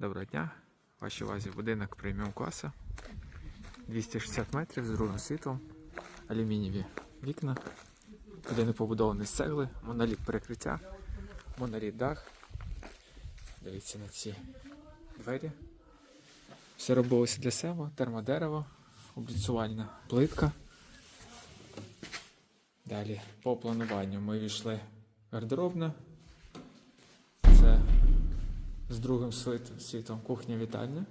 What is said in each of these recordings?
Доброго дня. Вашій увазі будинок преміум класу. 260 метрів з другим світлом, алюмінієві вікна. Будинок побудований з цегли, моноліт перекриття, моноліт дах. Дивіться на ці двері. Все робилося для себе, термодерево, обліцювальна плитка. Далі по плануванню ми війшли гардеробна. З другим світом кухня вітальня.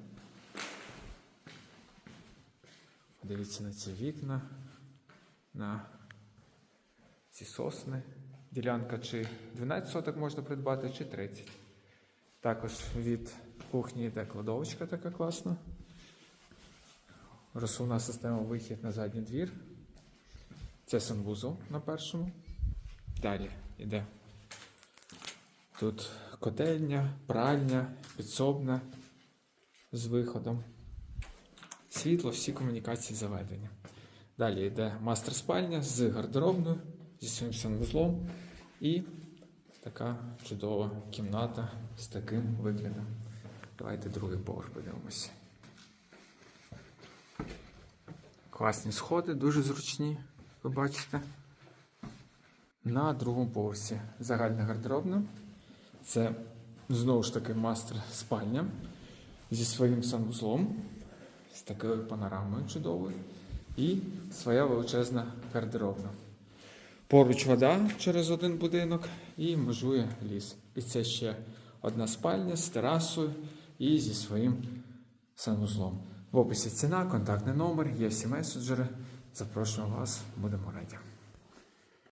Подивіться на ці вікна, на ці сосни. Ділянка чи 12 соток можна придбати, чи 30. Також від кухні йде кладовочка така класна. Розсувна система вихід на задній двір. Це санвузол на першому. Далі йде Тут котельня, пральня, підсобна з виходом. Світло, всі комунікації заведені. Далі йде мастер-спальня з гардеробною, зі своїм санвузлом і така чудова кімната з таким виглядом. Давайте другий поверх подивимося. Класні сходи, дуже зручні, ви бачите. На другому поверсі загальна гардеробна. Це знову ж таки мастер спальня зі своїм санвузлом, з такою панорамою чудовою, і своя величезна гардеробна. Поруч вода через один будинок і межує ліс. І це ще одна спальня з терасою і зі своїм санвузлом. В описі ціна, контактний номер, є всі меседжери. Запрошуємо вас, будемо раді.